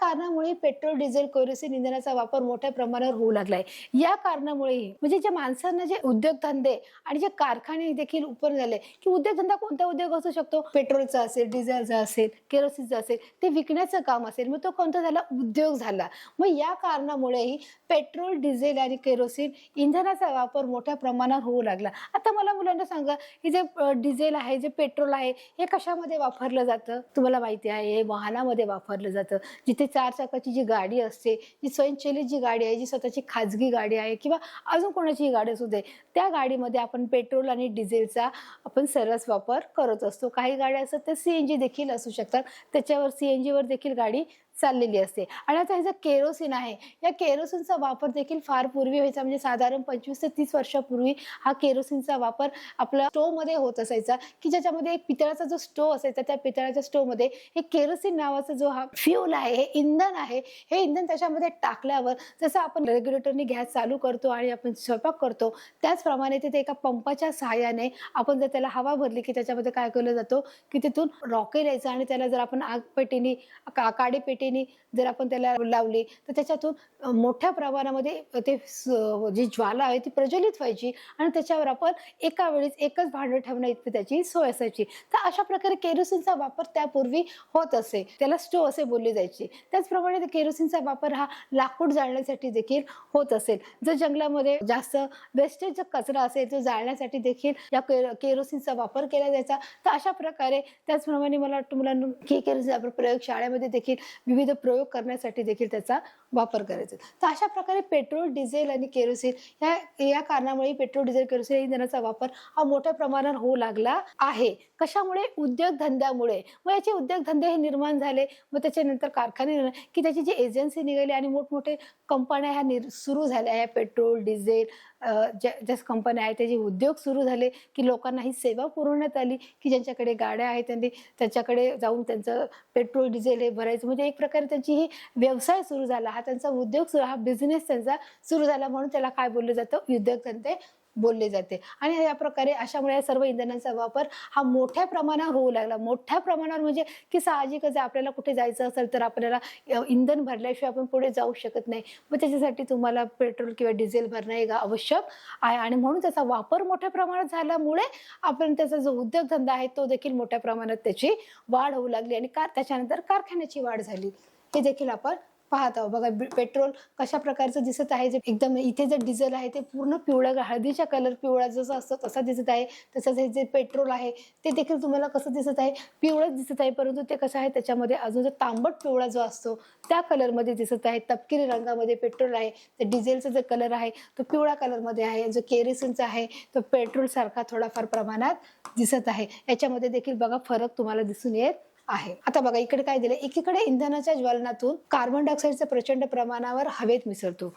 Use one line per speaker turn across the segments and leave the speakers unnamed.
कारणामुळे petrol diesel kerosene इंधनाचा वापर मोठ्या प्रमाणावर होऊ लागलाय. या कारणामुळेही म्हणजे ज्या माणसांना जे उद्योगधंदे आणि जे कारखाने देखील उपर झाले की उद्योगधंदा कोणता उद्योग असू शकतो? पेट्रोलचा असेल डिझेलचा असेल केरोसिनचा असेल ते विकण्याचं काम असेल मग तो कोणता झाला? उद्योग झाला. मग या कारणामुळेही पेट्रोल डिझेल आणि केरोसिन इंधनाचा वापर मोठ्या प्रमाणावर होऊ लागला. आता मला मुलांना सांगा हे जे डिझेल आहे जे पेट्रोल आहे हे कशामध्ये वापरलं जातं? तुम्हाला माहिती आहे हे वाहनामध्ये वापरलं जातं जिथे चार चाकाची जी गाडी असते जी स्वयंचलित जी गाडी आहे जी स्वतःची खाजगी गाडी आहे किंवा अजून कोणाचीही गाडी असू दे त्या गाडीमध्ये आपण पेट्रोल आणि डिझेलचा आपण सर्रास वापर करत असतो. काही गाड्या असतात त्या सी एन जी देखील असू शकतात. त्याच्यावर सी एन जीवर देखील गाडी चाललेली असते. आणि आता हे केरोसिन आहे या केरोसिनचा वापर देखील फार पूर्वी व्हायचा. म्हणजे साधारण पंचवीस ते तीस वर्षापूर्वी हा केरोसिनचा वापर आपल्या स्टोवमध्ये होत असायचा. की ज्याच्यामध्ये एक पितळाचा जो स्टोव असायचा त्या पितळाच्या स्टोवमध्ये हे केरोसिन नावाचा जो हा फ्यूल आहे हे इंधन आहे हे इंधन त्याच्यामध्ये टाकल्यावर जसं आपण रेग्युलेटरने गॅस चालू करतो आणि आपण स्वयंपाक करतो त्याचप्रमाणे तिथे एका पंपाच्या सहाय्याने आपण जर त्याला हवा भरली की त्याच्यामध्ये काय केलं जातो की तिथून रॉकेल यायचं आणि त्याला जर आपण आग पेटीने पद्धतीने जर आपण त्याला लावली तर त्याच्यातून मोठ्या प्रमाणामध्ये ते जी ज्वाला आहे ती प्रज्वलित व्हायची आणि त्याच्यावर आपण एका वेळेस एकच भांडं ठेवण्या इतकी त्याची सोय असायची. तर अशा प्रकारे केरोसिनचा वापर त्यापूर्वी होत असे. त्याला स्टो असे बोलले जायचे. त्याचप्रमाणे केरोसिनचा वापर हा लाकूड जाळण्यासाठी देखील होत असेल. जर जंगलामध्ये जास्त वेस्टेज जो कचरा असेल तो जाळण्यासाठी देखील या केरोसिनचा वापर केला जायचा. तर अशा प्रकारे त्याचप्रमाणे मला वाटतं मुलांना की केरोसिन आपण प्रयोगशाळेमध्ये देखील विविध प्रयोग करण्यासाठी देखील त्याचा वापर करायचा तर अशा प्रकारे पेट्रोल डिझेल आणि केरोसिन या या कारणामुळे पेट्रोल डिझेल केरोसिन इंधनाचा वापर हा मोठ्या प्रमाणावर होऊ लागला आहे. कशामुळे? उद्योगधंद्यामुळे. मग याचे उद्योगधंदे हे निर्माण झाले. मग त्याच्यानंतर कारखाने की त्याची जी एजन्सी निघाली आणि मोठमोठे कंपन्या ह्या निर सुरू झाल्या. ह्या पेट्रोल डिझेल ज्या ज्या कंपन्या आहेत त्याचे उद्योग सुरू झाले की लोकांना ही सेवा पुरवण्यात आली की ज्यांच्याकडे गाड्या आहेत त्यांनी त्याच्याकडे जाऊन त्यांचं पेट्रोल डिझेल हे भरायचं. म्हणजे एक प्रकारे त्यांची ही व्यवसाय सुरू झाला. हा त्यांचा उद्योग सुरू हा बिझनेस त्यांचा सुरू झाला म्हणून त्याला काय बोललं जातं? उद्योगधंदे बोलले जाते. आणि या प्रकारे अशामुळे या सर्व इंधनांचा वापर हा मोठ्या प्रमाणावर होऊ लागला. मोठ्या प्रमाणावर म्हणजे की साहजिकच आपल्याला कुठे जायचं असेल तर आपल्याला इंधन भरल्याशिवाय आपण पुढे जाऊ शकत नाही. मग त्याच्यासाठी तुम्हाला पेट्रोल किंवा डिझेल भरणं हे आवश्यक आहे. आणि म्हणून त्याचा वापर मोठ्या प्रमाणात झाल्यामुळे आपण त्याचा जो उद्योगधंदा आहे तो देखील मोठ्या प्रमाणात त्याची वाढ होऊ लागली. आणि कार त्याच्यानंतर कारखान्याची वाढ झाली. हे देखील आपण पाहत. आहोत बघा पेट्रोल कशा प्रकारचं दिसत आहे जे एकदम इथे जे डिझेल आहे ते पूर्ण पिवळ्या हळदीच्या कलर पिवळा जसं असतो तसा दिसत आहे. तसंच हे जे पेट्रोल आहे ते देखील तुम्हाला कसं दिसत आहे? पिवळंच दिसत आहे परंतु ते कसं आहे त्याच्यामध्ये अजून जो तांबट पिवळा जो असतो त्या कलरमध्ये दिसत आहे. तपकिरी रंगामध्ये पेट्रोल आहे ते डिझेलचा जो कलर आहे तो पिवळा कलरमध्ये आहे. जो केरोसिनचा आहे तो पेट्रोल सारखा थोडाफार प्रमाणात दिसत आहे. याच्यामध्ये देखील बघा फरक तुम्हाला दिसून येत आहे. आता बघा इकडे काय दिलं एकीकडे इंधनाच्या ज्वलनातून कार्बन डायऑक्साईडचा प्रचंड प्रमाणावर हवेत मिसळतो.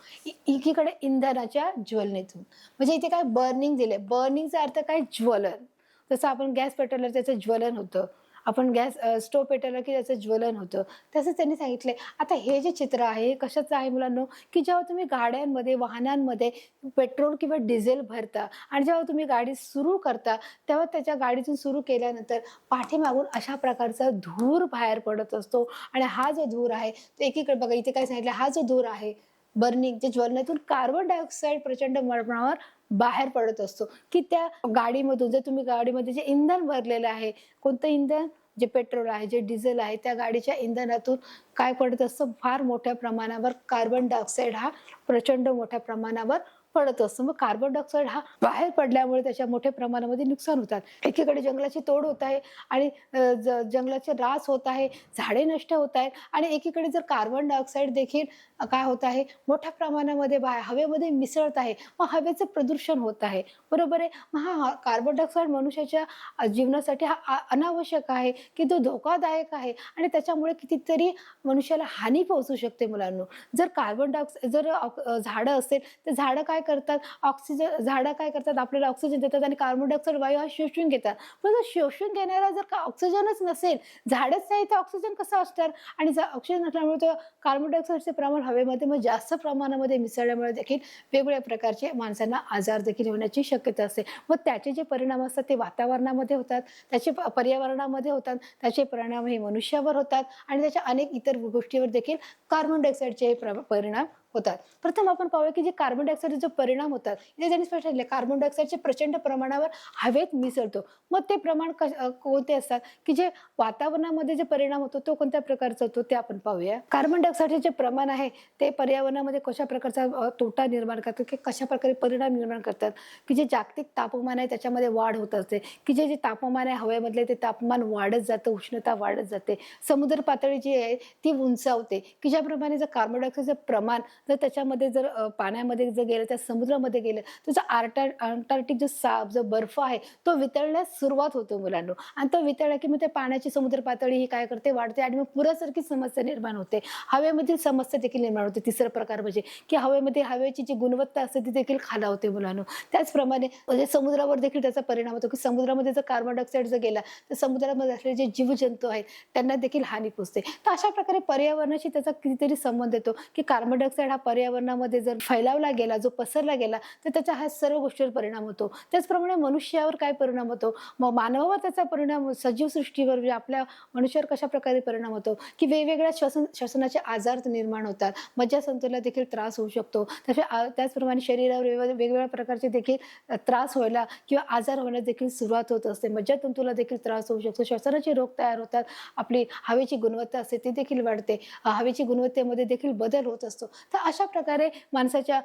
एकीकडे इंधनाच्या ज्वलनेतून. म्हणजे इथे काय बर्निंग दिले बर्निंगचा अर्थ काय? ज्वलन. जसं आपण गॅस पेटवलं त्याचं ज्वलन होतं. आपण गॅस स्टोव पेटवला की त्याचं ज्वलन होतं. तसंच त्यांनी सांगितलंय आता हे जे चित्र आहे हे कशाचं आहे मुलांनो? की जेव्हा तुम्ही गाड्यांमध्ये वाहनांमध्ये पेट्रोल किंवा डिझेल भरता आणि जेव्हा तुम्ही गाडी सुरू करता तेव्हा त्याच्या गाडीतून सुरू केल्यानंतर पाठीमागून अशा प्रकारचा धूर बाहेर पडत असतो. आणि हा जो धूर आहे तो एकीकडे बघा इथे काय सांगितलं हा जो धूर आहे बर्निंग जे ज्वलनातून कार्बन डायऑक्साईड प्रचंड प्रमाणावर बाहेर पडत असतो. की त्या गाडीमधून जर तुम्ही गाडीमध्ये जे इंधन भरलेलं आहे कोणतं इंधन? जे पेट्रोल आहे जे डिझेल आहे त्या गाडीच्या इंधनातून काय पडत असतं? फार मोठ्या प्रमाणावर कार्बन डायऑक्साईड हा प्रचंड मोठ्या प्रमाणावर पडत असतो. मग कार्बन डायऑक्साईड हा बाहेर पडल्यामुळे त्याच्या मोठ्या प्रमाणामध्ये नुकसान होतात. एकीकडे जंगलाची तोड होत आहे आणि ज- जंगलाचे रास होत आहे झाडे नष्ट होत आहेत आणि एकीकडे जर कार्बन डायऑक्साईड देखील काय होत आहे? मोठ्या प्रमाणामध्ये बाहेर हवेमध्ये मिसळत आहे. मग हवेचं प्रदूषण होत आहे. बरोबर आहे? मग हा कार्बन डायऑक्साईड मनुष्याच्या जीवनासाठी हा अनावश्यक आहे की तो धोकादायक आहे आणि त्याच्यामुळे कितीतरी मनुष्याला हानी पोहोचू शकते मुलांनो. जर कार्बन डायऑक्साईड जर झाडं असेल तर झाडं काय करतात? ऑक्सिजन झाडं काय करतात? आपल्याला ऑक्सिजन देतात आणि कार्बन डायऑक्साईड वायू हा शोषून घेतात. पण जर शोषून घेणारा जर का ऑक्सिजनच नसेल झाडच नाही तर ऑक्सिजन कसं असणार? आणि जर ऑक्सिजन नसल्यामुळे तो कार्बन डायऑक्साईडचे प्रमाण हवेमध्ये मग जास्त प्रमाणामध्ये मिसळल्यामुळे देखील वेगवेगळ्या प्रकारचे माणसांना आजार देखील होण्याची शक्यता असते. मग त्याचे जे परिणाम असतात ते वातावरणामध्ये होतात त्याचे प- पर्यावरणामध्ये होतात त्याचे परिणाम हे मनुष्यावर होतात आणि त्याच्या अनेक इतर इतर गोष्टीवर देखील कार्बन डायऑक्साईडचे प्र- परिणाम होतात. प्रथम आपण पाहूया की जे कार्बन डायऑक्साईडचे जो परिणाम होतात इथे त्यांनी स्पष्ट केले कार्बन डायऑक्साईडचे प्रचंड प्रमाणावर हवेत मिसळतो. मग ते प्रमाण कश- कोणते असतात? की जे वातावरणामध्ये जे परिणाम होतो तो कोणत्या प्रकारचा होतो ते आपण पाहूया. कार्बन डायऑक्साईडचे जे प्रमाण आहे ते पर्यावरणामध्ये कशा प्रकारचा तोटा निर्माण करतात की कशा प्रकारे परिणाम निर्माण करतात? की जे जागतिक तापमान आहे त्याच्यामध्ये वाढ होत असते. की जे जे तापमान आहे हवेमधले ते तापमान वाढत जातं उष्णता वाढत जाते. समुद्र पातळी जी आहे ती उंचावते. की ज्याप्रमाणे जर कार्बन डायऑक्साईडचं प्रमाण तर त्याच्यामध्ये जर पाण्यामध्ये जर गेलं त्या समुद्रामध्ये गेलं तर जो आर्टा अंटार्क्टिक जो साप जो बर्फ आहे तो वितळण्यास सुरुवात होतो मुलांना. आणि तो वितळला की मग त्या पाण्याची समुद्र पातळी ही काय करते वाढते आणि मग पुरासारखी समस्या निर्माण होते. हवेमधील समस्या देखील निर्माण होते तिसरा प्रकार म्हणजे की हवेमध्ये हवेची जी गुणवत्ता असते ती देखील खालावते मुलांना. त्याचप्रमाणे म्हणजे समुद्रावर देखील त्याचा परिणाम होतो की समुद्रामध्ये जर कार्बन डायऑक्साईड जर गेला तर समुद्रामध्ये असलेले जे जीवजंतू आहेत त्यांना देखील हानी पोचते तर अशा प्रकारे पर्यावरणाशी त्याचा कितीतरी संबंध येतो की कार्बन डायऑक्साईड हा पर्यावरणामध्ये जर फैलावला गेला जो पसरला गेला तर त्याचा हा सर्व गोष्टीवर परिणाम होतो. त्याचप्रमाणे मनुष्यावर काय परिणाम होतो? मग मानवावर त्याचा परिणाम सजीव सृष्टीवर म्हणजे आपल्या मनुष्यावर कशा प्रकारे परिणाम होतो? की वेगवेगळ्या श्वसन श्वसनाचे आजार निर्माण होतात. मज्जासंतुला देखील त्रास होऊ शकतो. तसे त्याचप्रमाणे शरीरावर वेगवेगळ्या वेगवेगळ्या प्रकारचे देखील त्रास व्हायला किंवा आजार होण्यास देखील सुरुवात होत असते. मज्जातंतूला देखील त्रास होऊ शकतो. श्वसनाचे रोग तयार होतात. आपली हवेची गुणवत्ता असते ती देखील वाढते. हवेची गुणवत्तेमध्ये देखील बदल होत असतो. तर अशा प्रकारे माणसाच्या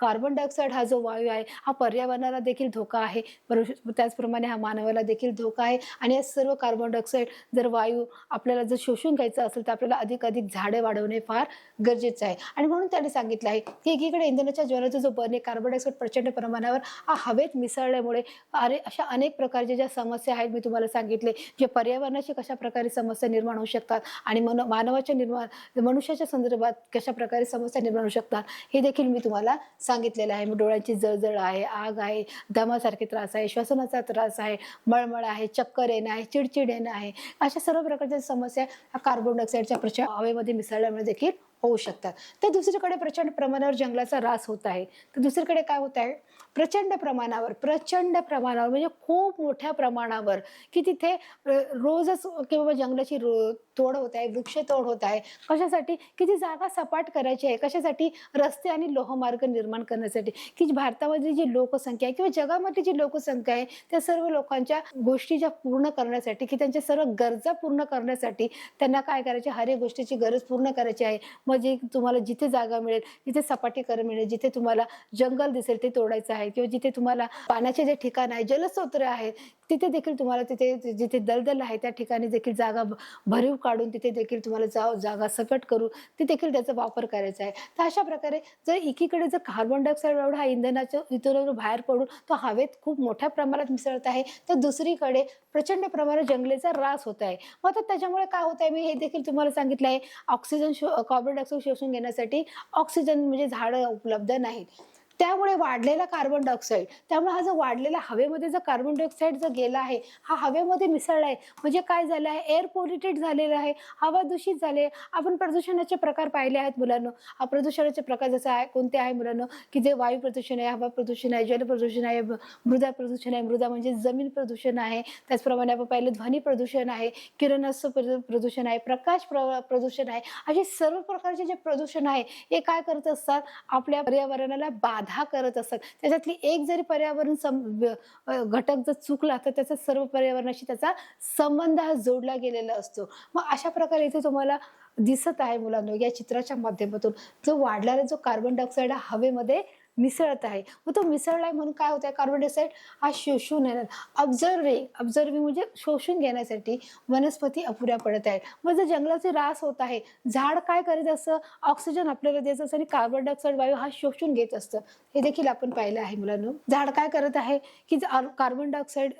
कार्बन डायऑक्साईड हा जो वायू आहे हा पर्यावरणाला देखील धोका आहे. त्याचप्रमाणे हा मानवाला देखील धोका आहे. आणि या सर्व कार्बन डायऑक्साईड जर वायू आपल्याला जर शोषून घ्यायचं असेल तर आपल्याला अधिक अधिक झाडे वाढवणे फार गरजेचं आहे. आणि म्हणून त्यांनी सांगितलं आहे की एकीकडे इंधनाच्या ज्वलाचा जो बर्न आहे कार्बन डायऑक्साईड प्रचंड प्रमाणावर हा हवेत मिसळल्यामुळे अरे अशा अनेक प्रकारच्या ज्या समस्या आहेत मी तुम्हाला सांगितले जे पर्यावरणाची कशा प्रकारे समस्या निर्माण होऊ शकतात आणि मन मानवाच्या निर्माण मनुष्याच्या संदर्भात कशा प्रकारे समस्या निर्माण होऊ शकतात हे देखील मी तुम्हाला सांगितलेलं आहे. मग डोळ्यांची जळजळ आहे आग आहे दमासारखे त्रास आहे श्वसनाचा त्रास आहे मळमळ आहे चक्कर येणं आहे चिडचिड येणं आहे. अशा सर्व प्रकारच्या समस्या ह्या कार्बन डायऑक्साईडच्या प्रचंड हवेमध्ये मिसळल्यामुळे देखील होऊ शकतात. तर दुसरीकडे प्रचंड प्रमाणावर जंगलाचा ऱ्हास होत आहे. तर दुसरीकडे काय होत आहे? प्रचंड प्रमाणावर प्रचंड प्रमाणावर म्हणजे खूप मोठ्या प्रमाणावर की तिथे रोजच किंवा जंगलाची रो तोड होत आहे वृक्षतोड होत आहे. कशासाठी? की जी जागा सपाट करायची आहे कशासाठी? रस्ते आणि लोहमार्ग निर्माण करण्यासाठी. की जी भारतामधली जी लोकसंख्या आहे किंवा जगामधली जी लोकसंख्या आहे त्या सर्व लोकांच्या गोष्टी ज्या पूर्ण करण्यासाठी की त्यांच्या सर्व गरजा पूर्ण करण्यासाठी त्यांना काय करायचे? हर एक गोष्टीची गरज पूर्ण करायची आहे. मग जे तुम्हाला जिथे जागा मिळेल जिथे सपाटीकरण मिळेल जिथे तुम्हाला जंगल दिसेल ते तोडायचं आहे. किंवा जिथे तुम्हाला पाण्याचे जे ठिकाण आहे जलस्रोत आहेत तिथे देखील तुम्हाला तिथे जिथे दलदल आहे त्या ठिकाणी देखील जागा भरीव काढून तिथे देखील तुम्हाला जा जागा सकट करून ते देखील त्याचा वापर करायचा आहे. तर अशा प्रकारे जर एकीकडे जर कार्बन डायऑक्साईड एवढा हा इंधनाच्या इथून बाहेर पडून तो हवेत खूप मोठ्या प्रमाणात मिसळत आहे तर दुसरीकडे प्रचंड प्रमाणात जंगलेचा ऱ्हास होत आहे. मग आता त्याच्यामुळे काय होत आहे? मी हे देखील तुम्हाला सांगितलं आहे ऑक्सिजन शो कार्बन डायऑक्साईड शोषून घेण्यासाठी ऑक्सिजन म्हणजे झाडं उपलब्ध नाहीत. त्यामुळे वाढलेला कार्बन डायऑक्साईड त्यामुळे हा जो वाढलेला हवेमध्ये जो कार्बन डायऑक्साईड जर गेला आहे हा हवेमध्ये मिसळला आहे. म्हणजे काय झालं आहे? एअर पोल्युटेड झालेलं आहे हवा दूषित झाले आपण प्रदूषणाचे प्रकार पाहिले आहेत मुलांना. प्रदूषणाचे प्रकार जसं आहे कोणते आहे मुलांना? की जे वायू प्रदूषण आहे हवा प्रदूषण आहे जल प्रदूषण आहे मृदा प्रदूषण आहे. मृदा म्हणजे जमीन प्रदूषण आहे. त्याचप्रमाणे आपण पाहिलं ध्वनी प्रदूषण आहे किरणाचं प्रदू- प्रदूषण आहे प्रकाश प्र प्रदूषण आहे. असे सर्व प्रकारचे जे प्रदूषण आहे हे काय करत असतात? आपल्या पर्यावरणाला बाधा करत असत. त्याच्यातली एक जरी पर्यावरण सम घटक जर चुकला तर त्याचा सर्व पर्यावरणाशी त्याचा संबंध हा जोडला गेलेला असतो. मग अशा प्रकारे इथे तुम्हाला दिसत आहे मुलांनो या चित्राच्या माध्यमातून. जो वाढलेला जो कार्बन डायऑक्साईड हा हवेमध्ये मिसळत आहे. मग तो मिसळला आहे म्हणून काय होत आहे कार्बन डायऑक्साईड हा शोषून येणार ऑब्झर्विंग ऑब्झर्विंग म्हणजे शोषून घेण्यासाठी वनस्पती अपुऱ्या पडत आहेत. मग जर जंगलाचे रास होत आहे झाड काय करत असतं? ऑक्सिजन आपल्याला द्यायचं असतं आणि कार्बन डायऑक्साईड वायू हा शोषून घेत असतं. हे देखील आपण पाहिलं आहे मुलांना. झाड काय करत आहे की कार्बन डायऑक्साईड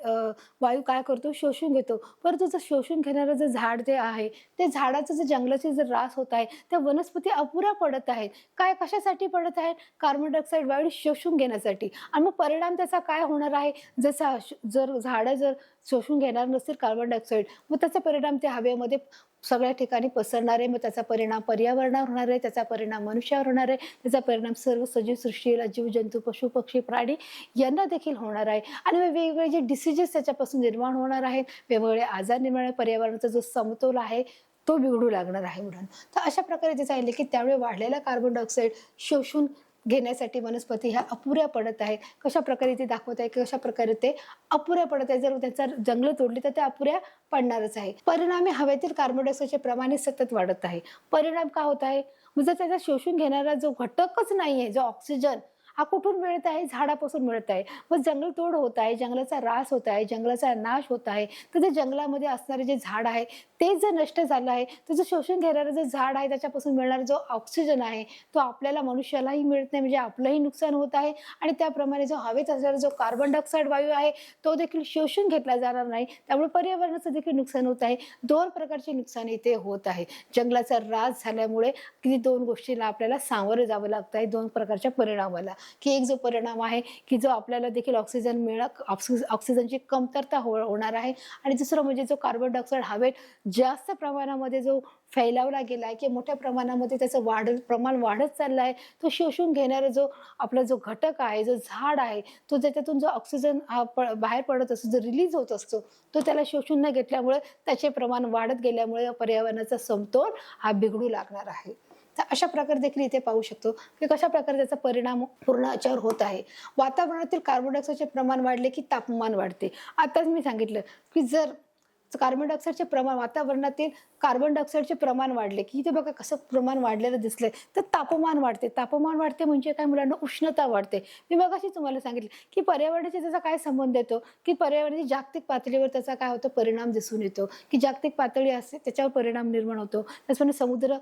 वायू काय करतो? शोषून घेतो. परंतु जर शोषून घेणारं जे झाड जे आहे ते झाडाचं जर जंगलाचे जर रास होत आहे त्या वनस्पती अपुऱ्या पडत आहेत. काय कशासाठी पडत आहेत? कार्बन डायऑक्साईड वायू शोषून घेण्यासाठी. आणि मग परिणाम त्याचा काय होणार आहे? जसा जर झाडं जर शोषून घेणार नसतील कार्बन डायऑक्साईड मग त्याचा परिणाम त्या हवेमध्ये सगळ्या ठिकाणी पसरणार आहे. मग त्याचा परिणाम पर्यावरणावर होणार आहे. त्याचा परिणाम मनुष्यावर होणार आहे. त्याचा परिणाम सर्व सजीव सृष्टीला जीवजंतू पशु पक्षी प्राणी यांना देखील होणार आहे. आणि वेगवेगळे जे डिसिजेस त्याच्यापासून निर्माण होणार आहेत वेगवेगळे आजार निर्माण पर्यावरणाचा जो समतोल आहे तो बिघडू लागणार आहे म्हणून. तर अशा प्रकारे ते सांगितले की त्यामुळे वाढलेला कार्बन डायऑक्साईड शोषून घेण्यासाठी वनस्पती ह्या अपुऱ्या पडत आहेत. कशा प्रकारे ते दाखवत आहे कशा प्रकारे ते अपुऱ्या पडत आहे जर त्याचा जंगल तोडली तर त्या अपुऱ्या पडणारच आहे. परिणामी हवेतील कार्बन डायऑक्साईडचे प्रमाण सतत वाढत आहे. परिणाम का होत आहे? म्हणजे त्याचा शोषून घेणारा जो घटकच नाही आहे जो ऑक्सिजन हा कुठून मिळत आहे? झाडापासून मिळत आहे. मग जंगलतोड होत आहे जंगलाचा ऱ्हास होत आहे जंगलाचा नाश होत आहे. तर ते जंगलामध्ये असणारे जे झाड आहे ते जर नष्ट झालं आहे त्याचं शोषण घेणारं जे झाड आहे त्याच्यापासून मिळणारा जो ऑक्सिजन आहे तो आपल्याला मनुष्यालाही मिळत नाही. म्हणजे आपलंही नुकसान होत आहे. आणि त्याप्रमाणे जो हवेत असणारा जो कार्बन डायऑक्साईड वायू आहे तो देखील शोषून घेतला जाणार नाही. त्यामुळे पर्यावरणाचं देखील नुकसान होत आहे. दोन प्रकारचे नुकसान इथे होत आहे. जंगलाचा ऱ्हास झाल्यामुळे किती दोन गोष्टीला आपल्याला सामोरं जावं लागतं आहे दोन प्रकारच्या परिणामाला. की एक जो परिणाम आहे की जो आपल्याला देखील ऑक्सिजन मिळ ऑक्सिजनची कमतरता हो होणार आहे. आणि दुसरं म्हणजे जो कार्बन डायऑक्साईड हवेत जास्त प्रमाणामध्ये जो फैलावला गेला आहे की मोठ्या प्रमाणामध्ये त्याचं वाढ प्रमाण वाढत चाललं आहे तो शोषून घेणारा जो आपला जो घटक आहे जो झाड आहे तो ज्याच्यातून जो ऑक्सिजन हा बाहेर पडत असतो जो रिलीज होत असतो तो त्याला शोषून न घेतल्यामुळे त्याचे प्रमाण वाढत गेल्यामुळे पर्यावरणाचा समतोल हा बिघडू लागणार आहे. तर अशा प्रकारे देखील इथे पाहू शकतो की कशा प्रकारे त्याचा परिणाम पूर्ण याच्यावर होत आहे. वातावरणातील कार्बन डायऑक्साईडचे प्रमाण वाढले की तापमान वाढते. आताच मी सांगितलं की जर कार्बन डायऑक्साईडचे प्रमाण वातावरणातील कार्बन डायऑक्साईडचे प्रमाण वाढले. की इथे बघा कसं प्रमाण वाढलेलं दिसलंय. तर तापमान वाढते. तापमान वाढते म्हणजे काय मुलांना? उष्णता वाढते. मी बघाशी तुम्हाला सांगितलं की पर्यावरणाशी त्याचा काय संबंध येतो? की पर्यावरणाची जागतिक पातळीवर त्याचा काय होतो? परिणाम दिसून येतो. की जागतिक पातळी असते त्याच्यावर परिणाम निर्माण होतो. त्याचप्रमाणे समुद्र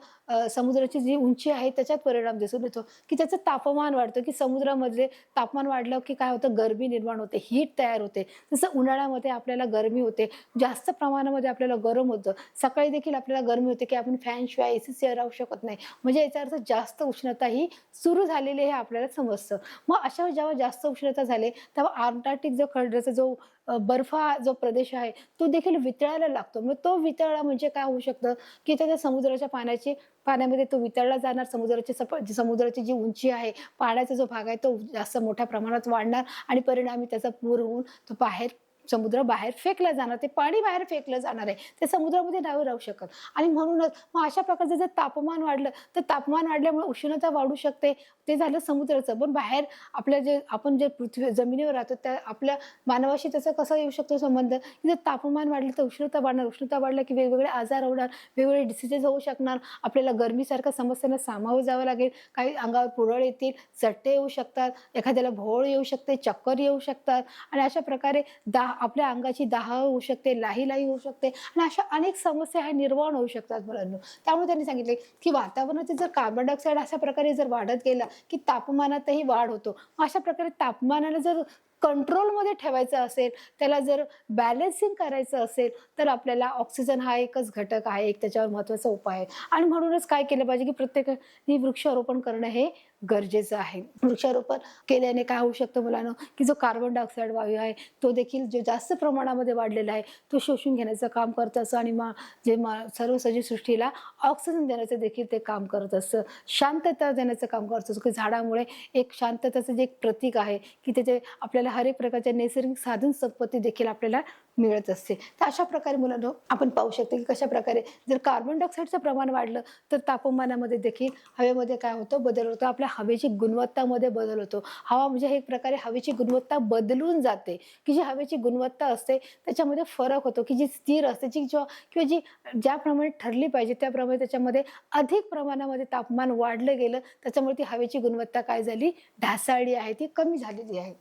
समुद्राची जी उंची आहे त्याच्यात परिणाम दिसून येतो. की त्याचं तापमान वाढतं. की समुद्रामध्ये तापमान वाढलं की काय होतं? गरमी निर्माण होते. हीट तयार होते. जसं उन्हाळ्यामध्ये आपल्याला गरमी होते. जास्त प्रमाणामध्ये आपल्याला गरम होतं. सकाळी देखील आपल्याला गरमी होते की आपण फॅनशिवाय ए सी राहू शकत नाही. म्हणजे याचा अर्थ जास्त उष्णता ही सुरू झालेली हे आपल्याला समजतं. मग अशा जेव्हा जास्त उष्णता झाले तेव्हा आर्टार्टिक जो खंडाचा जो बर्फा बर्फ जो प्रदेश आहे तो देखील वितळायला लागतो. मग तो वितळला म्हणजे काय होऊ शकतं? की त्याच्या समुद्राच्या पाण्याची पाण्यामध्ये तो वितळला जाणार. समुद्राची सप समुद्राची जी उंची आहे पाण्याचा जो भाग आहे तो जास्त मोठ्या प्रमाणात वाढणार आणि परिणामी त्याचा पूर होऊन तो बाहेर समुद्र बाहेर फेकलं जाणार ते पाणी बाहेर फेकलं जाणार आहे ते समुद्रामध्ये नाही राहू शकत. आणि म्हणूनच मग अशा प्रकारचं जर तापमान वाढलं तर तापमान वाढल्यामुळे उष्णता वाढू शकते ते झालं समुद्राचं. पण बाहेर आपल्या जे आपण जे पृथ्वी जमिनीवर राहतो त्या आपल्या मानवाशी त्याचा कसा येऊ शकतो संबंध? की जर तापमान वाढलं तर उष्णता वाढणार. उष्णता वाढल्या की वेगवेगळे आजार होणार वेगवेगळे डिसिजेस होऊ शकणार. आपल्याला गरमीसारख्या समस्यांना सामावं जावं लागेल. काही अंगावर पुरळ येतील चट्टे येऊ शकतात एखाद्याला भोळ येऊ शकते चक्कर येऊ शकतात. आणि अशा प्रकारे दा आपल्या अंगाची दाह होऊ शकते लाही लाही होऊ शकते आणि अशा अनेक समस्या ह्या निर्माण होऊ शकतात मुलांना. त्यामुळे त्यांनी सांगितले की वातावरणाचे जर कार्बन डायऑक्साईड अशा प्रकारे जर वाढत गेला की तापमानातही वाढ होतो. अशा प्रकारे तापमानाला जर कंट्रोलमध्ये ठेवायचं असेल त्याला जर बॅलन्सिंग करायचं असेल तर आपल्याला ऑक्सिजन हा एकच घटक आहे एक त्याच्यावर महत्त्वाचा उपाय आहे. आणि म्हणूनच काय केलं पाहिजे की प्रत्येकाने वृक्षारोपण करणं हे गरजेचं आहे. वृक्षारोपण केल्याने काय होऊ शकतं मुलांना? की जो कार्बन डायऑक्साईड वायू आहे तो देखील जो जास्त प्रमाणामध्ये वाढलेला आहे तो शोषून घेण्याचं काम करत असतं आणि मा जे मा सर्व सजीव सृष्टीला ऑक्सिजन देण्याचं देखील ते काम करत असतं. शांतता देण्याचं काम करत असतं. की झाडामुळे एक शांतताचं जे एक प्रतीक आहे की त्याचे आपल्याला हर एक प्रकारच्या नैसर्गिक साधन संपत्ती देखील आपल्याला मिळत असते. तर अशा प्रकारे मुलांना आपण पाहू शकतो की कशा प्रकारे जर कार्बन डायऑक्साईडचं प्रमाण वाढलं तर तापमानामध्ये देखील हवेमध्ये काय होतं? बदल होतो. आपल्या हवेची गुणवत्तामध्ये बदल होतो. हवा म्हणजे एक प्रकारे हवेची गुणवत्ता बदलून जाते. की जी हवेची गुणवत्ता असते त्याच्यामध्ये फरक होतो. की जी स्थिर असते जी किंवा किंवा जी ज्याप्रमाणे ठरली पाहिजे त्याप्रमाणे त्याच्यामध्ये अधिक प्रमाणामध्ये तापमान वाढलं गेलं त्याच्यामुळे ती हवेची गुणवत्ता काय झाली? ढासाळली आहे. ती कमी झालेली आहे.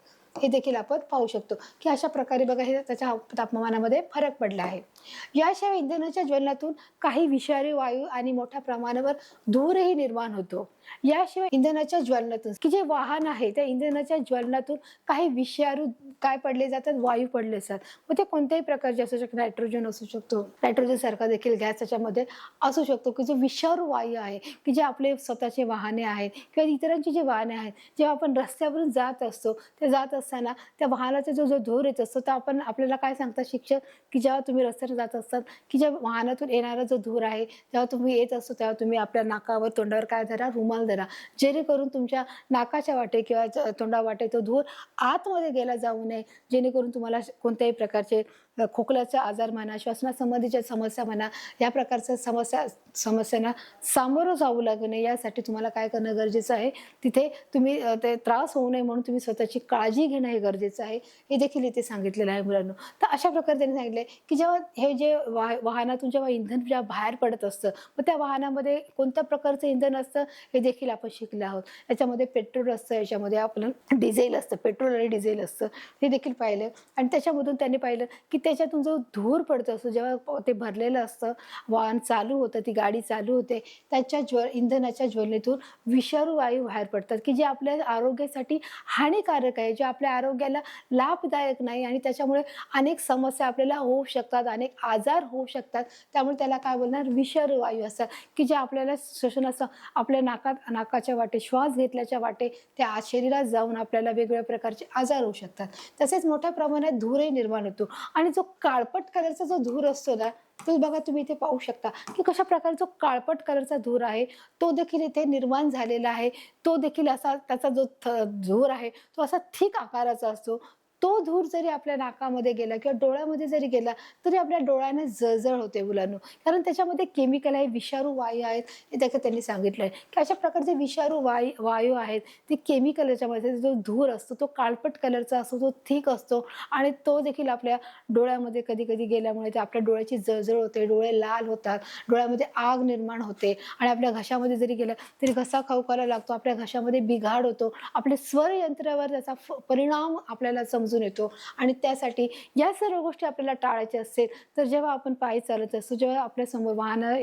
हे देखील आपण पाहू शकतो की अशा प्रकारे बघा हे त्याच्या तापमानामध्ये फरक पडला आहे. याशिवाय इंधनाच्या ज्वलनातून काही विषारी वायू आणि मोठ्या प्रमाणावर धूरही निर्माण होतो. याशिवाय इंधनाच्या ज्वलनातून की जे वाहन आहे त्या इंधनाच्या ज्वलनातून काही विषारू काय पडले जातात? वायू पडले जातात मग ते कोणत्याही प्रकारचे असू शकतो नायट्रोजन असू शकतो. नायट्रोजन सारखा देखील गॅस त्याच्यामध्ये असू शकतो की जो विषारू वायू आहे की जे आपले स्वतःचे वाहने आहेत किंवा इतरांची जी वाहने आहेत जेव्हा आपण रस्त्यावरून जात असतो ते जात असतो असताना त्या वाहनाचा जो जो धूर येत असतो तर आपण आपल्याला काय सांगतात शिक्षक? की जेव्हा तुम्ही रस्त्याने जात असतात की ज्या वाहनातून येणारा जो धूर आहे जेव्हा तुम्ही येत असतो तेव्हा तुम्ही आपल्या नाकावर तोंडावर काय धरा? रुमाल धरा. जेणेकरून तुमच्या नाकाच्या वाटे किंवा तोंडा वाटे तो धूर आतमध्ये गेला जाऊ नये. जेणेकरून तुम्हाला कोणत्याही प्रकारचे खोकल्याचा आजार म्हणा श्वसनासंबंधीच्या समस्या म्हणा या प्रकारच्या समस्या समस्यांना सामोरं जाऊ लागू नये यासाठी तुम्हाला काय करणं गरजेचं आहे? तिथे तुम्ही ते त्रास होऊ नये म्हणून तुम्ही स्वतःची काळजी घेणं हे गरजेचं आहे हे देखील इथे सांगितलेलं आहे मुलांना. तर अशा प्रकारे त्यांनी सांगितलंय की जेव्हा हे जे वाह वाहनातून जेव्हा इंधन जेव्हा बाहेर पडत असतं मग त्या वाहनामध्ये कोणत्या प्रकारचं इंधन असतं हे देखील आपण शिकले आहोत. याच्यामध्ये पेट्रोल असतं याच्यामध्ये आपलं डिझेल असतं पेट्रोल आणि डिझेल असतं हे देखील पाहिलं. आणि त्याच्यामधून त्यांनी पाहिलं की त्याच्यातून जो धूर पडतो असतो जेव्हा ते भरलेलं असतं वाहन चालू होतं ती गाडी चालू होते त्याच्या ज्व इंधनाच्या ज्वलनेतून विषारू वायू बाहेर पडतात की जे आपल्या आरोग्यासाठी हानिकारक आहे जे आपल्या आरोग्याला लाभदायक नाही आणि त्याच्यामुळे अनेक समस्या आपल्याला होऊ शकतात अनेक आजार होऊ शकतात. त्यामुळे त्याला काय बोलणार? विषारू वायू असतात की जे आपल्याला श्वसनाचं आपल्या नाकात नाकाच्या वाटे श्वास घेतल्याच्या वाटे त्या शरीरात जाऊन आपल्याला वेगवेगळ्या प्रकारचे आजार होऊ शकतात. तसेच मोठ्या प्रमाणात धूरही निर्माण होतो. आणि जो काळपट कलरचा जो धूर असतो ना तो बघा तुम्ही इथे पाहू शकता. की कशा प्रकारे जो काळपट कलरचा धूर आहे तो देखील इथे निर्माण झालेला आहे. तो देखील असा त्याचा जो थ- धूर आहे तो असा थिक आकाराचा असतो. तो धूर जरी आपल्या नाकामध्ये गेला किंवा डोळ्यामध्ये जरी गेला तरी आपल्या डोळ्याने जळजळ होते मुलांनो. कारण त्याच्यामध्ये केमिकल आहे विषारू वायू आहेत हे त्याच्यात त्यांनी सांगितलं आहे की अशा प्रकारचे विषारू वायू वायू आहेत ते केमिकल याच्यामध्ये जो धूर असतो तो काळपट कलरचा असतो तो थिक असतो आणि तो देखील आपल्या डोळ्यामध्ये कधी कधी गेल्यामुळे ते आपल्या डोळ्याची जळजळ होते डोळे लाल होतात डोळ्यामध्ये आग निर्माण होते आणि आपल्या घशामध्ये जरी गेलं तरी घसा खाऊकाला लागतो आपल्या घशामध्ये बिघाड होतो. आपल्या स्वर यंत्रावर त्याचा फ- परिणाम आपल्याला समजून येतो. आणि त्यासाठी या सर्व गोष्टी आपल्याला टाळायच्या असतील तर जेव्हा आपण पायी चालत असतो जेव्हा आपल्यासमोर वाहनं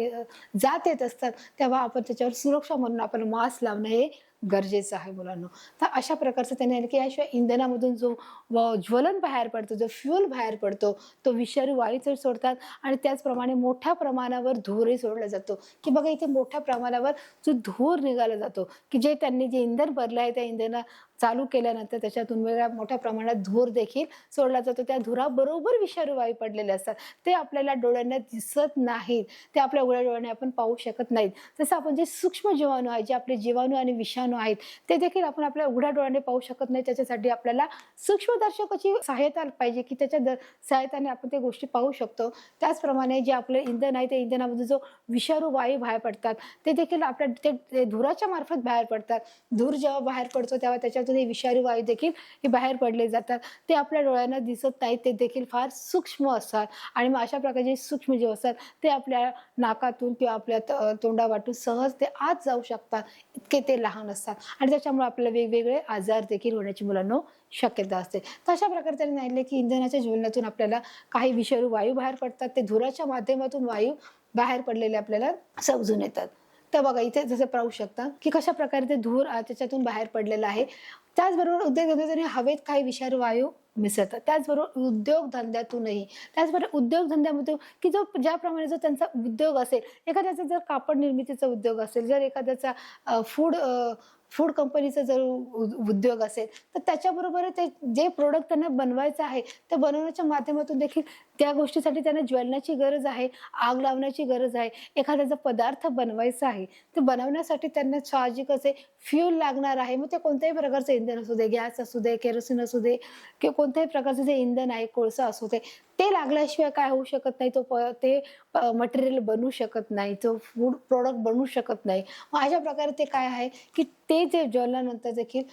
जात येत असतात तेव्हा आपण त्याच्यावर सुरक्षा म्हणून आपण मास्क लावणं हे गरजेचं आहे मुलांना. तर अशा प्रकारचं त्यांनी की याशिवाय इंधनामधून जो व- ज्वलन बाहेर पडतो जो फ्युल बाहेर पडतो तो विषारी वायू सोडतात आणि त्याचप्रमाणे मोठ्या प्रमाणावर धूरही सोडला जातो. की बघा इथे मोठ्या प्रमाणावर जो धूर निघाला जातो की जे त्यांनी जे इंधन भरलं आहे त्या इंधना चालू केल्यानंतर त्याच्यातून वेगळ्या मोठ्या प्रमाणात धूर देखील सोडला जातो. त्या धुराबरोबर विषारू वायू पडलेले असतात. ते आपल्याला डोळ्यांना दिसत नाहीत. ते आपल्या उघड्या डोळ्याने आपण पाहू शकत नाहीत. तसं आपण जे सूक्ष्म जीवाणू आहे जे आपले जीवाणू आणि विषाणू आहेत ते देखील आपण आपल्या उघड्या डोळ्याने पाहू शकत नाही. त्याच्यासाठी आपल्याला सूक्ष्मदर्शकाची सहायता पाहिजे की त्याच्या द- सहायताने आपण ते गोष्टी पाहू शकतो. त्याचप्रमाणे जे आपलं इंधन आहे त्या इंधनामध्ये जो विषारू वायू बाहेर पडतात ते देखील आपल्या ते ते धुराच्या मार्फत बाहेर पडतात. धूर जेव्हा बाहेर पडतो तेव्हा त्याच्यातून असलेले विषारी वायू देखील हे बाहेर पडले जातात. ते आपल्या डोळ्यांना दिसत नाहीत ते देखील फार सूक्ष्म असतात. आणि मग अशा प्रकारचे सूक्ष्म जीव असतात ते आपल्या नाकातून किंवा आपल्या तोंडावाटून सहज ते आत जाऊ शकतात. इतके ते लहान असतात. आणि त्याच्यामुळे आपल्याला वेगवेगळे आजार देखील होण्याची मुलांना शक्यता असते. तर अशा प्रकारे त्यांनी सांगितले की इंधनाच्या ज्वलनातून आपल्याला काही विषारू वायू बाहेर पडतात. ते धुराच्या माध्यमातून वायू बाहेर पडलेले आपल्याला समजून येतात. तर बघा इथे जसं पाहू शकता की कशा प्रकारे ते धूर त्याच्यातून बाहेर पडलेलं आहे. त्याचबरोबर उद्योगधंद्यातून हवेत काही विषारी वायू मिसळतात. त्याचबरोबर उद्योगधंद्यातूनही त्याचबरोबर उद्योगधंद्यामधून की जो ज्याप्रमाणे जो त्यांचा उद्योग असेल एखाद्याचा जर कापड निर्मितीचा उद्योग असेल जर एखाद्याचा फूड फूड कंपनीचा जर उद्योग असेल तर त्याच्याबरोबर ते जे प्रोडक्ट त्यांना बनवायचं आहे ते बनवण्याच्या माध्यमातून देखील त्या गोष्टीसाठी त्यांना ज्वलनाची गरज आहे आग लावण्याची गरज आहे एखाद्याचा पदार्थ बनवायचा आहे ते बनवण्यासाठी त्यांना साहजिकच आहे फ्यूल लागणार आहे. मग ते कोणत्याही प्रकारचं इंधन असू दे गॅस असू दे केरोसिन असू दे किंवा कोणत्याही प्रकारचं जे इंधन आहे कोळसा असू दे ते लागल्याशिवाय काय होऊ शकत नाही. तो प- ते मटेरियल बनवू शकत नाही तो फूड प्रोडक्ट बनवू शकत नाही. मग अशा प्रकारे ते काय आहे की ते जे ज्वलनानंतर देखील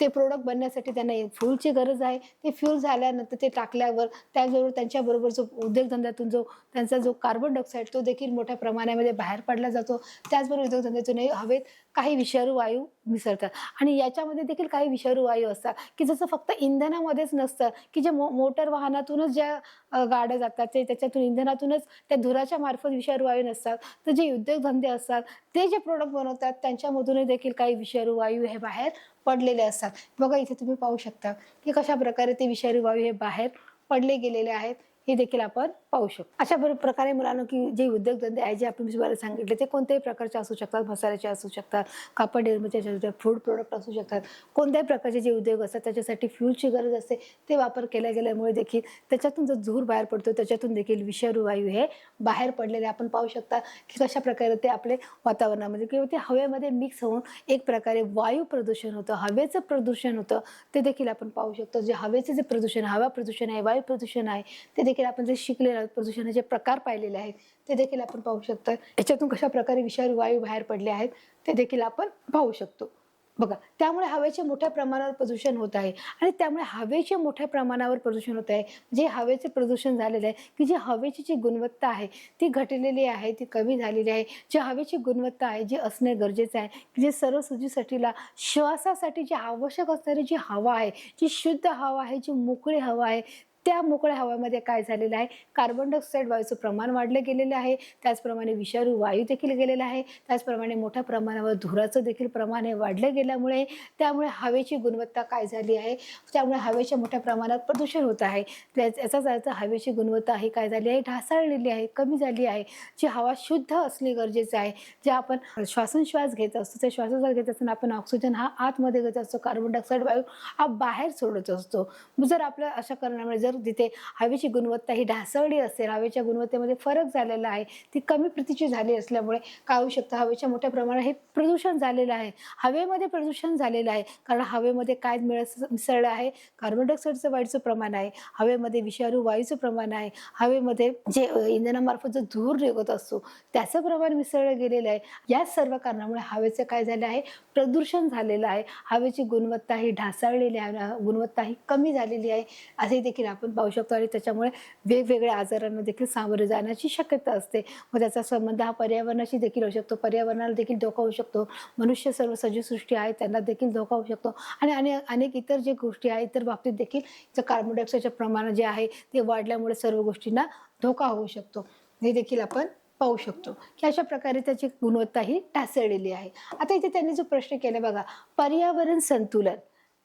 ते प्रोडक्ट बनण्यासाठी त्यांना फ्यूलची गरज आहे. ते फ्यूल झाल्यानंतर ते टाकल्यावर त्याचबरोबर त्यांच्याबरोबर जो उद्योगधंद्यातून जो त्यांचा जो कार्बन डायऑक्साईड तो देखील मोठ्या प्रमाणामध्ये बाहेर पडला जातो. त्याचबरोबर उद्योगधंद्यातूनही हवेत काही विषारू वायू मिसळतात. आणि याच्यामध्ये देखील काही विषारू वायू असतात की जसं फक्त इंधनामध्येच नसतं की जे मो मोटर वाहनातूनच ज्या गाड्या जातात ते त्याच्यातून इंधनातूनच त्या धुराच्या मार्फत विषारू वायू नसतात. तर जे उद्योगधंदे असतात ते जे प्रोडक्ट बनवतात त्यांच्यामधूनही देखील काही विषारू वायू हे बाहेर पडलेले असतात. बघा इथे तुम्ही पाहू शकता की कशा प्रकारे ते विषारी वायू हे बाहेर पडले गेलेले आहेत. हे देखील आपण पाहू शकतो. अशा प्रकारे मुलांना की जे उद्योगधंदे आहे जे आपण तुम्हाला सांगितले ते कोणत्याही प्रकारचे असू शकतात मसाल्याचे असू शकतात कापड निर्मितीचे असू शकतात फूड प्रोडक्ट असू शकतात. कोणत्याही प्रकारचे जे उद्योग असतात त्याच्यासाठी फ्यूलची गरज असते. ते वापर केल्या गेल्यामुळे देखील त्याच्यातून जो धूर बाहेर पडतो त्याच्यातून देखील विषारू वायू हे बाहेर पडलेले आपण पाहू शकता की कशा प्रकारे ते आपले वातावरणामध्ये किंवा ते हवेमध्ये मिक्स होऊन एक प्रकारे वायू प्रदूषण होतं हवेचं प्रदूषण होतं ते देखील आपण पाहू शकतो. जे हवेचं जे प्रदूषण हवा प्रदूषण आहे वायू प्रदूषण आहे ते देखील आपण जे शिकलेलं आहोत प्रदूषणाचे प्रकार पाहिलेले आहेत ते देखील आपण पाहू शकतो. याच्यातून कशा प्रकारे वायू बाहेर पडले आहेत ते देखील आपण पाहू शकतो. बघा त्यामुळे हवेचे मोठ्या प्रमाणावर प्रदूषण होत आहे आणि त्यामुळे हवेचे मोठ्या प्रमाणावर प्रदूषण होत आहे. जे हवेचे प्रदूषण झालेलं आहे की जी हवेची जी गुणवत्ता आहे ती घटलेली आहे ती कमी झालेली आहे. जी हवेची गुणवत्ता आहे जी असणे गरजेचं आहे की जे सर्व सुजीसाठीला श्वासासाठी जी आवश्यक असणारी जी हवा आहे जी शुद्ध हवा आहे जी मोकळी हवा आहे त्या मोकळ्या हवामध्ये काय झालेलं आहे? कार्बन डायऑक्साईड वायूचं प्रमाण वाढलं गेलेलं आहे. त्याचप्रमाणे विषारू वायू देखील गेलेला आहे. त्याचप्रमाणे मोठ्या प्रमाणावर धुराचं देखील प्रमाण हे वाढलं गेल्यामुळे त्यामुळे हवेची गुणवत्ता काय झाली आहे? त्यामुळे हवेच्या मोठ्या प्रमाणात प्रदूषण होत आहे. याचाच अर्थ हवेची गुणवत्ता ही काय झाली आहे? ढासाळलेली आहे कमी झाली आहे. जी हवा शुद्ध असणे गरजेचं आहे. जे आपण श्वासनश्वास घेत असतो त्या श्वासोश्वास घेत असताना आपण ऑक्सिजन हा आतमध्ये घेत असतो. कार्बन डायऑक्साईड वायू हा बाहेर सोडत असतो. जर आपल्या अशा कारणामुळे जर तिथे हवेची गुणवत्ता ही ढासळली असेल हवेच्या गुणवत्तेमध्ये फरक झालेला आहे ती कमी प्रतीची झाली असल्यामुळे काय होऊ शकतं? हवेच्या मोठ्या प्रमाणात हे प्रदूषण झालेलं आहे. हवेमध्ये प्रदूषण झालेलं आहे कारण हवेमध्ये काय मिळत मिसळलं आहे? कार्बन डायऑक्साईडचं वायूचं प्रमाण आहे. हवेमध्ये विषारू वायूचं प्रमाण आहे. हवेमध्ये जे इंधनामार्फत जो धूर निघत असतो त्याचं प्रमाण मिसळलं गेलेलं आहे. या सर्व कारणामुळे हवेचं काय झालं आहे? प्रदूषण झालेलं आहे. हवेची गुणवत्ता ही ढासळलेली आहे. गुणवत्ता ही कमी झालेली आहे. असे देखील आपण पाहू शकतो आणि त्याच्यामुळे वेगवेगळ्या आजारांना देखील सामोरे जाण्याची शक्यता असते. मग त्याचा संबंध हा पर्यावरणाशी देखील होऊ शकतो. पर्यावरणाला देखील धोका होऊ शकतो. मनुष्य सर्व सजीवसृष्टी आहे त्यांना देखील धोका होऊ शकतो. आणि अनेक अनेक इतर जे गोष्टी आहेत इतर बाबतीत देखील कार्बन डायऑक्साईडचे प्रमाण जे आहे ते वाढल्यामुळे सर्व गोष्टींना धोका होऊ शकतो. हे देखील आपण पाहू शकतो. की अशा प्रकारे त्याची गुणवत्ता ही ढासळलेली आहे. आता इथे त्यांनी जो प्रश्न केला बघा पर्यावरण संतुलन.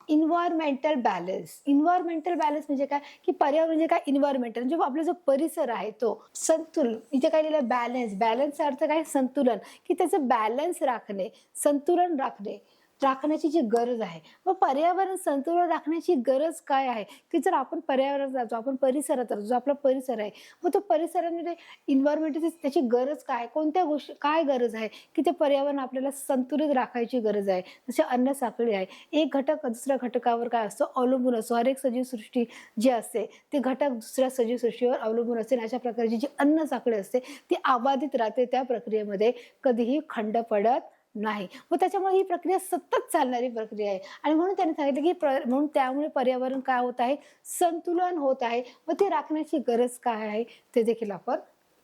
इन्व्हायरमेंटल बॅलन्स इन्व्हायरमेंटल बॅलन्स म्हणजे काय? की पर्यावरण म्हणजे काय? इन्व्हायरमेंटल म्हणजे आपला जो परिसर आहे तो संतुलन. इथे काय लिहिलं बॅलन्स बॅलन्सचा अर्थ काय? संतुलन. की त्याचं बॅलन्स राखणे संतुलन राखणे. राखण्याची जी गरज आहे. मग पर्यावरण संतुलन राखण्याची गरज काय आहे? की जर आपण पर्यावरणात जातो आपण परिसरात राहतो जो आपला परिसर आहे मग तो परिसरामध्ये इन्व्हायरमेंटची त्याची गरज काय? कोणत्या गोष्टी काय गरज आहे? की ते पर्यावरण आपल्याला संतुलित राखायची गरज आहे? जसे अन्न साखळी आहे. एक घटक दुसऱ्या घटकावर काय असतो? अवलंबून असतो. हर एक सजीव सृष्टी जी असते ते घटक दुसऱ्या सजीव सृष्टीवर अवलंबून असते अशा प्रकारची जी अन्न साखळी असते ती अबाधित राहते त्या प्रक्रियेमध्ये. कधीही खंड पडत नाही. व त्याच्यामुळे ही प्रक्रिया सतत चालणारी प्रक्रिया आहे. आणि म्हणून त्यांनी सांगितलं की प्र- म्हणून त्यामुळे पर्यावरण काय होत आहे? संतुलन होत आहे. व ते राखण्याची गरज काय आहे? ते देखील आपण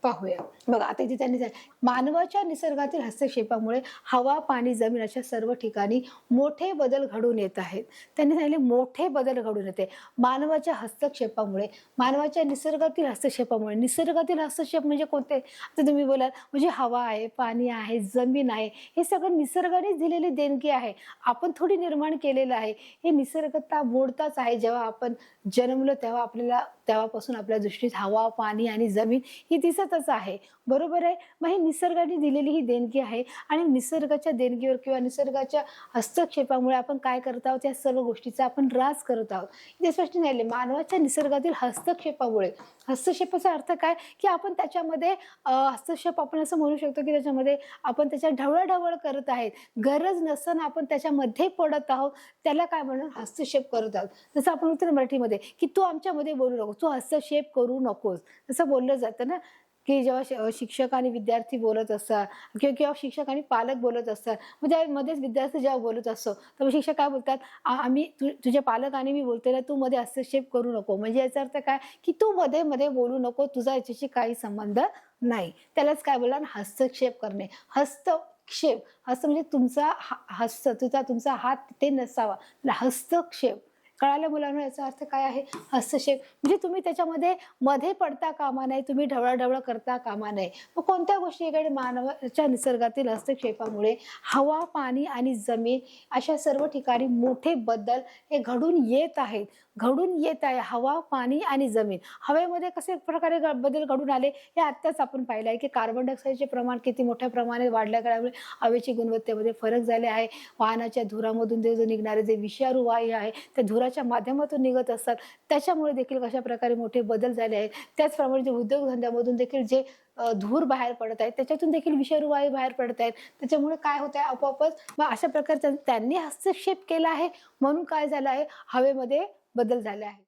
पाहूया. बघा आता इथे त्यांनी मानवाच्या निसर्गातील हस्तक्षेपामुळे हवा पाणी जमीन अशा सर्व ठिकाणी मोठे बदल घडून येत आहेत. त्यांनी सांगितले मोठे बदल घडून येते. मानवाच्या हस्तक्षेपामुळे मानवाच्या निसर्गातील हस्तक्षेपामुळे. निसर्गातील हस्तक्षेप म्हणजे कोणते? आता तुम्ही बोलाल म्हणजे हवा आहे पाणी आहे जमीन आहे हे सगळं निसर्गानेच दिलेली देणगी आहे. आपण थोडी निर्माण केलेलं आहे. हे निसर्गता मोडताच आहे. जेव्हा आपण जन्मलो तेव्हा आपल्याला तेव्हापासून आपल्या दृष्टीत हवा पाणी आणि जमीन ही दिसतच आहे. बरोबर आहे? मग ही निसर्गाने दिलेली ही देणगी आहे आणि निसर्गाच्या देणगीवर किंवा निसर्गाच्या हस्तक्षेपामुळे आपण काय करत आहोत? या सर्व गोष्टीचा आपण ऱ्हास करत आहोत. इथे स्पष्ट नाही मानवाच्या निसर्गातील हस्तक्षेपामुळे. हस्तक्षेपाचा अर्थ काय? की आपण त्याच्यामध्ये हस्तक्षेप आपण असं म्हणू शकतो की त्याच्यामध्ये आपण त्याच्या ढवळाढवळ करत आहेत. गरज नसताना आपण त्याच्यामध्ये पडत आहोत. त्याला काय म्हणून? हस्तक्षेप करत आहोत. जसं आपण म्हणतो ना मराठीमध्ये की तू आमच्यामध्ये बोलू नको तू हस्तक्षेप करू नकोस. असं बोललं जातं ना? की जेव्हा शिक्षक आणि विद्यार्थी बोलत असतात किंवा किंवा शिक्षक आणि पालक बोलत असतात मग त्यामध्येच विद्यार्थी जेव्हा बोलत असतो तेव्हा शिक्षक काय बोलतात? "आ- आम्ही तु तुझे पालक आणि मी बोलते ना तू मध्ये हस्तक्षेप करू नको. म्हणजे याचा अर्थ काय? की तू मध्ये मध्ये बोलू नको तुझा याच्याशी काही संबंध नाही. त्यालाच काय बोलणार? हस्तक्षेप करणे. हस्तक्षेप हस्त म्हणजे तुमचा हा- हस्त तुझा तुमचा हात ते नसावा. हस्तक्षेप. कळाल्या मुलांना याचा अर्थ काय आहे? हस्तक्षेप. म्हणजे तुम्ही त्याच्यामध्ये मध्ये पडता कामा नाही तुम्ही ढवळाढवळ करता कामा नये. मग कोणत्या गोष्टी इकडे मानवाच्या निसर्गातील हस्तक्षेपामुळे? हवा पाणी आणि जमीन अशा सर्व ठिकाणी मोठे बदल हे घडून येत आहेत. घडून येत आहे. हवा पाणी आणि जमीन. हवेमध्ये कसे प्रकारे बदल घडून आले हे आत्ताच आपण पाहिलं आहे की कार्बन डायऑक्साईडचे प्रमाण किती मोठ्या प्रमाणात वाढल्या गेल्यामुळे हवेची गुणवत्तेमध्ये फरक झाले आहे. वाहनाच्या धुरामधून ते जे निघणारे जे विषारू वायू आहे त्या धुरा धुराच्या माध्यमातून निघत असतात. त्याच्यामुळे देखील कशा प्रकारे मोठे बदल झाले आहेत. त्याचप्रमाणे जे उद्योगधंद्यामधून देखील जे धूर बाहेर पडत आहेत त्याच्यातून देखील विषारूवायू बाहेर पडत आहेत. त्याच्यामुळे काय होत आहे आपोआपच मग अशा प्रकारचा त्यांनी हस्तक्षेप केला आहे. म्हणून काय झालं आहे? हवेमध्ये बदल झाले आहे